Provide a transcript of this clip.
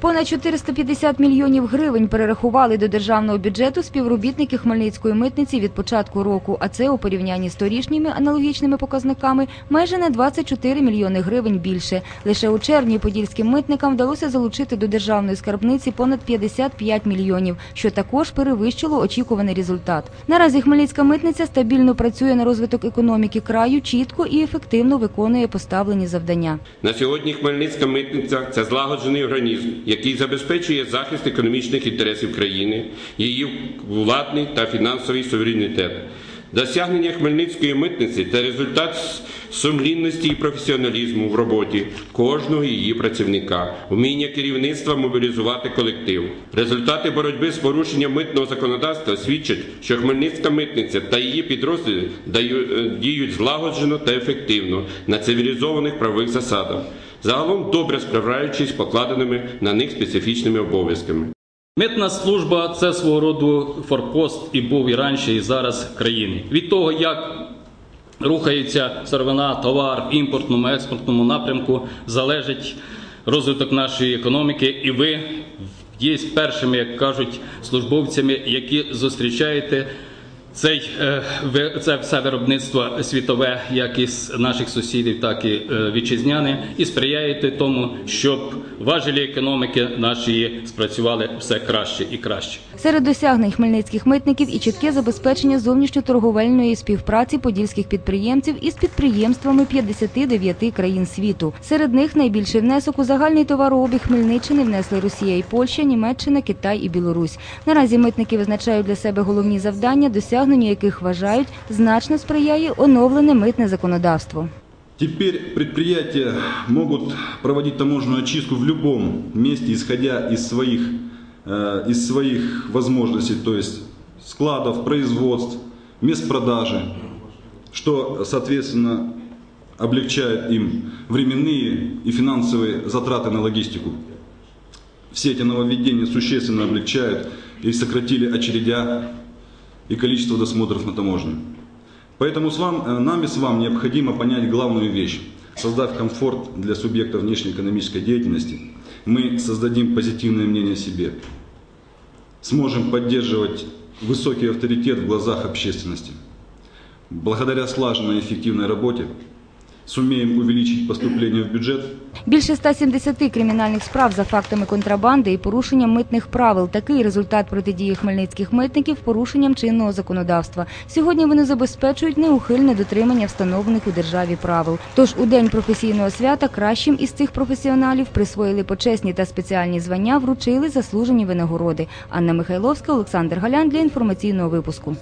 Понад 450 мільйонів гривень перерахували до державного бюджету співробітники Хмельницької митниці від початку року, а це у порівнянні з торішніми аналогічними показниками майже на 24 мільйони гривень більше. Лише у червні подільським митникам вдалося залучити до державної скарбниці понад 55 мільйонів, що також перевищило очікуваний результат. Наразі Хмельницька митниця стабільно працює на розвиток економіки краю, чітко і ефективно виконує поставлені завдання. На сьогодні Хмельницька митниця це злагоджений організм, який забезпечує захист економічних інтересів країни, її владний та фінансовий суверенітет. Досягнення Хмельницької митниці це результат сумлінності і професіоналізму в роботі кожного її працівника, вміння керівництва мобілізувати колектив. Результати боротьби з порушенням митного законодавства свідчать, що Хмельницька митниця та її підрозділи діють злагоджено та ефективно на цивілізованих правових засадах, загалом добре справляючись покладеними на них специфічними обов'язками. Митна служба це свого роду форпост і був і раніше, і зараз в країні. Від того, як рухається сировина, товар в імпортному, експортному напрямку, залежить розвиток нашої економіки, і ви є першими, як кажуть, службовцями, які зустрічаєте. Цей, е, це все виробництво світове, як із наших сусідів, так і е, вітчизняне, і сприяєте тому, щоб важелі економіки нашої спрацювали все краще і краще. Серед досягнень хмельницьких митників і чітке забезпечення зовнішньоторговельної співпраці подільських підприємців із підприємствами 59 країн світу. Серед них найбільший внесок у загальний товарообіг Хмельниччини внесли Росія і Польща, Німеччина, Китай і Білорусь. Наразі митники визначають для себе головні завдання, досягненню яких вважають значно сприяє оновлене митне законодавство. Теперь предприятия могут проводить таможенную очистку в любом месте, исходя из своих, э, из своих возможностей, то есть складов, производств, мест продажи, что, соответственно, облегчает им временные и финансовые затраты на логистику. Все эти нововведения существенно облегчают и сократили очередя и количество досмотров на таможне. Поэтому с вам, э, нам и с вам необходимо понять главную вещь. Создав комфорт для субъекта внешнеэкономической деятельности, мы создадим позитивное мнение о себе. Сможем поддерживать высокий авторитет в глазах общественности. Благодаря слаженной и эффективной работе сумеем увеличить поступление в бюджет Більше 170 кримінальних справ за фактами контрабанди і порушенням митних правил. Такий результат протидії хмельницьких митників порушенням чинного законодавства. Сьогодні вони забезпечують неухильне дотримання встановлених у державі правил. Тож у день професійного свята кращим із цих професіоналів присвоїли почесні та спеціальні звання, вручили заслужені винагороди. Анна Михайловська, Олександр Галян для інформаційного випуску.